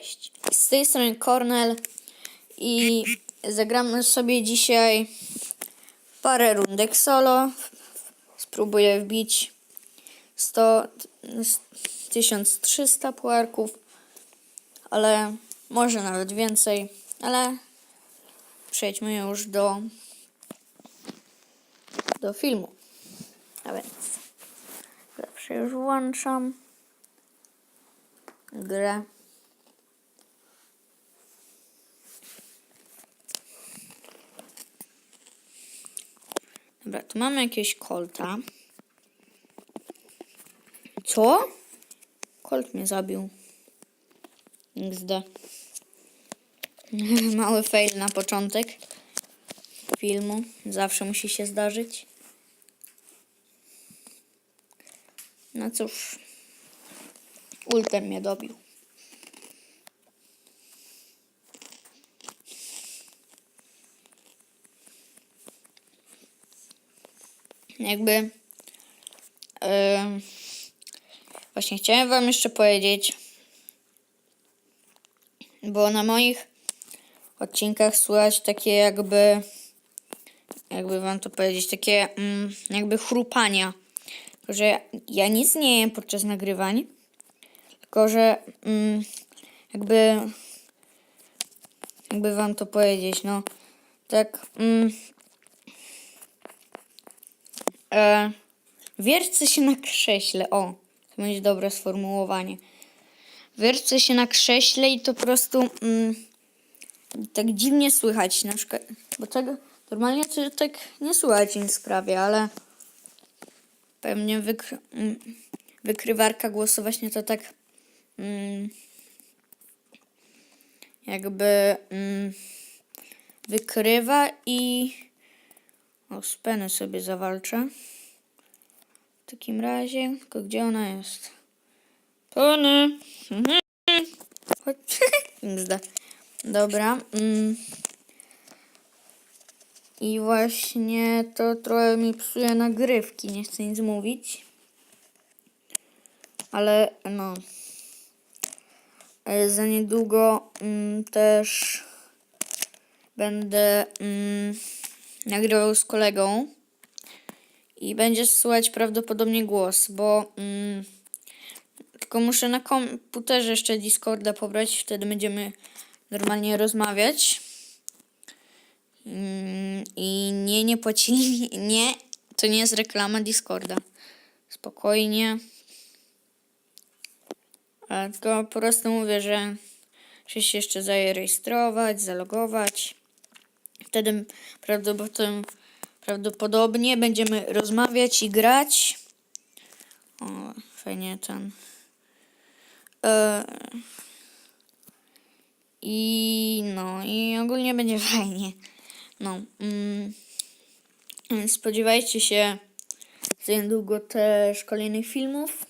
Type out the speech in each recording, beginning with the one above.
Cześć. Z tej strony Cornel i zagramy sobie dzisiaj parę rundek solo. Spróbuję wbić 100, 1300 puarków, ale może nawet więcej, ale przejdźmy już do do filmu. A więc zawsze już włączam grę. Dobra, tu mamy jakiegoś kolta. Co? Kolt mnie zabił. XD. Mały fail na początek filmu. Zawsze musi się zdarzyć. No cóż. Ultem mnie dobił. Jakby. em, właśnie chciałem Wam jeszcze powiedzieć, bo na moich odcinkach słychać takie jakby. Jakby Wam to powiedzieć, takie mm, jakby chrupania. Tylko, że ja, ja nic nie jem podczas nagrywań. Tylko, że mm, jakby. Jakby Wam to powiedzieć, no. Tak. Mm, E, wiercę się na krześle. O, to będzie dobre sformułowanie. Wiercę się na krześle i to po prostu mm, tak dziwnie słychać. Na przykład, bo tego normalnie to tak nie słychać nic prawie, ale pewnie wykry, mm, wykrywarka głosu właśnie to tak mm, jakby mm, wykrywa i o, z Penny sobie zawalczę. W takim razie, tylko gdzie ona jest? Penny! Mhm. Dobra. Mm. I właśnie to trochę mi psuje nagrywki, nie chcę nic mówić. Ale no. E, Za niedługo mm, też będę mm, nagrywał z kolegą i będzie słychać prawdopodobnie głos, bo mm, tylko muszę na komputerze jeszcze Discorda pobrać, wtedy będziemy normalnie rozmawiać. Mm, I nie, nie płacili, nie, to nie jest reklama Discorda. Spokojnie. A tylko po prostu mówię, że muszę się jeszcze zarejestrować, zalogować. Wtedy prawdopodobnie, będziemy rozmawiać i grać. O, fajnie ten. E, I no, i ogólnie będzie fajnie. No. Mm, spodziewajcie się za niedługo też kolejnych filmów.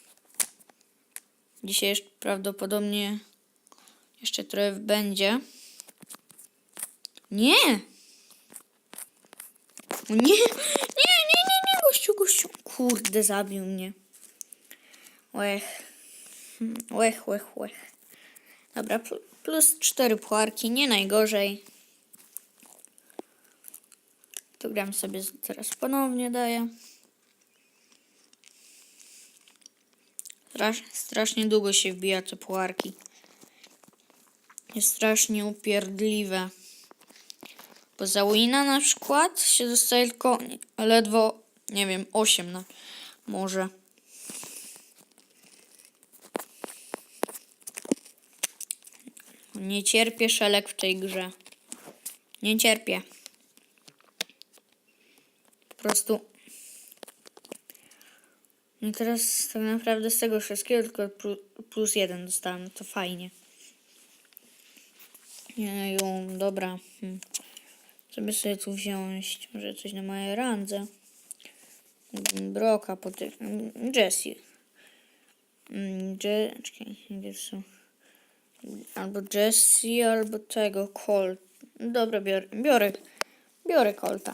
Dzisiaj prawdopodobnie jeszcze trochę będzie. Nie! Nie, nie, nie, nie, nie, gościu, gościu. Kurde, zabił mnie. Łech. Łech, łech, łech. Dobra, pl- plus cztery puarki, nie najgorzej. To gram sobie teraz ponownie daję. Strasz, strasznie długo się wbija te puarki. Jest strasznie upierdliwe. Bo za wina na przykład się dostaje tylko ledwo, nie wiem, 8 na może. Nie cierpię szelek w tej grze. Nie cierpię. Po prostu. No teraz tak naprawdę z tego wszystkiego tylko plu- plus jeden dostałem. To fajnie. Jeju, dobra. Hmm. Co by sobie tu wziąć? Może coś na mojej randze? Mm, Broka, poty... mm, Jessie. Mm, Je... Czekaj, gdzie są? Albo Jessie, albo tego, Colt. Dobra, biorę, biorę, biorę Colta.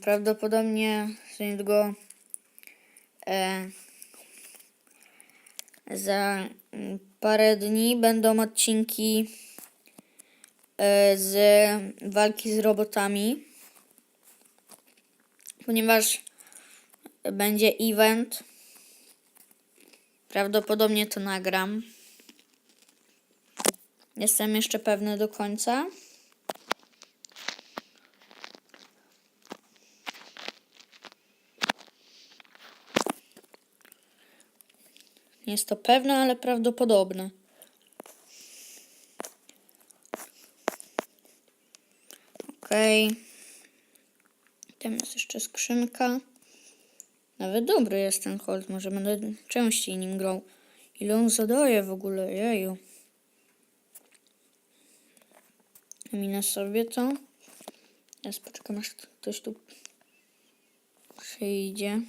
Prawdopodobnie niedługo e, za parę dni będą odcinki z walki z robotami, ponieważ będzie event. Prawdopodobnie to nagram. Jestem jeszcze pewny do końca. Nie jest to pewne, ale prawdopodobne. Tam jest jeszcze skrzynka. Nawet dobry jest ten Holt. Może będę częściej nim grał. Ile on zadaje w ogóle? Jeju. Minę sobie to. Teraz poczekam aż ktoś tu przyjdzie.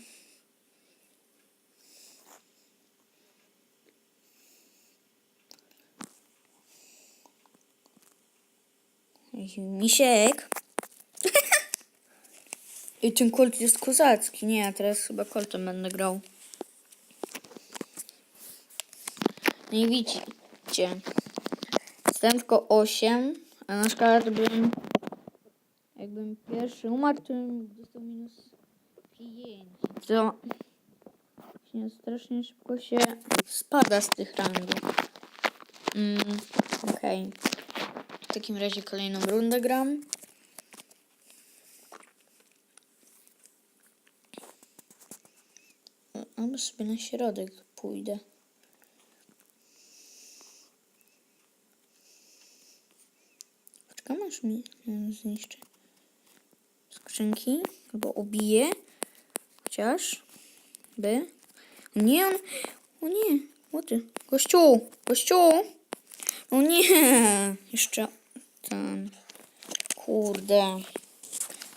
Misiek. I ten kolt jest kozacki. Nie, ja teraz chyba koltem będę grał. No i widzicie. Dostałem tylko 8, a na przykład bym... Jakbym pierwszy umarł, to bym dostał minus 5. To właśnie strasznie szybko się spada z tych rangów. Mm, Okej. W takim razie kolejną rundę gram. Albo sobie na środek pójdę. Poczekam aż mi zniszczy skrzynki. Albo obiję. Chociaż by. Nie, on... O nie. O ty. Gościu! Gościu! O nie! Jeszcze ten. Kurde.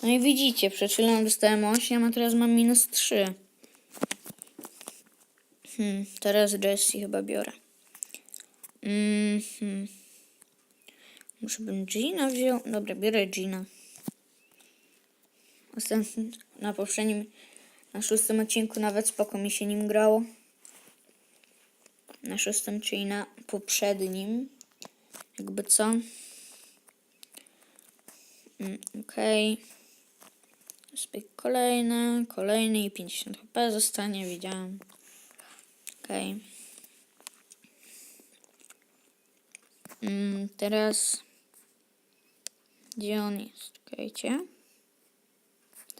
No i widzicie, przed chwilą dostałem 8, a teraz mam minus 3. Hmm, teraz Jessie chyba biorę. Mhm. Muszę bym Gina wziął. Dobra, biorę Gina. Ostatnio, na poprzednim, na szóstym odcinku nawet spoko mi się nim grało. Na szóstym, czyli na poprzednim. Jakby co? Mm, Okej. Okay. Kolejny, kolejny i 50 HP zostanie, widziałem. Okej. Mm, teraz... Gdzie on jest? Czekajcie.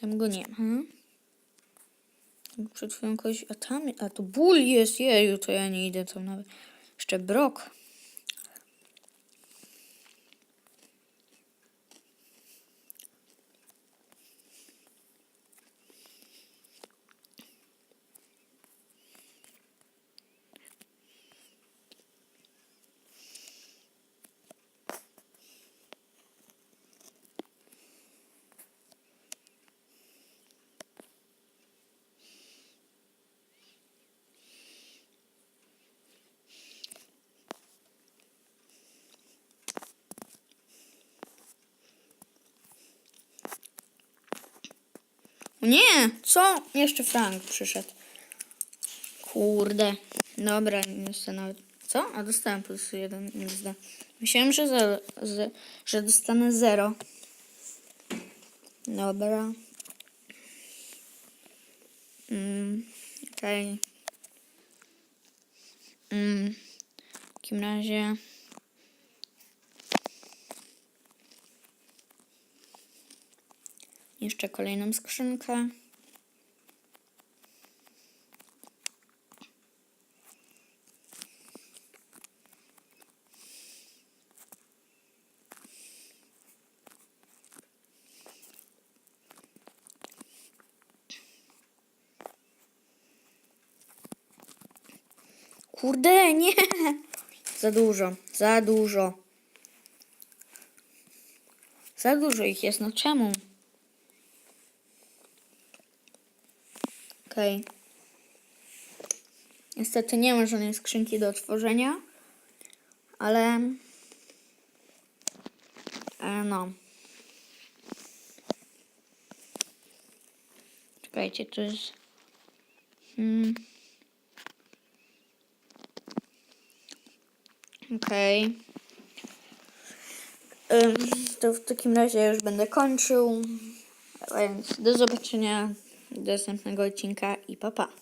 Tam go nie ma. Przed chwilą kogoś... A tam... A tu ból jest, jeju, to ja nie idę tam nawet. Jeszcze brok. Nie! Co? Jeszcze Frank przyszedł. Kurde. Dobra, nie nawet... Co? A dostałem plus jeden XD. Myślałem, że, za, że, że dostanę zero. Dobra. Mm, Okej. Mm, w takim razie... Jeszcze kolejną skrzynkę. Kurde, nie! Za dużo, za dużo. Za dużo ich jest, no czemu? Okej. Niestety nie ma żadnej skrzynki do otworzenia, ale e, no. Czekajcie, to jest hmm. Okej. Ym, To w takim razie już będę kończył. Więc do zobaczenia do następnego odcinka i pa pa.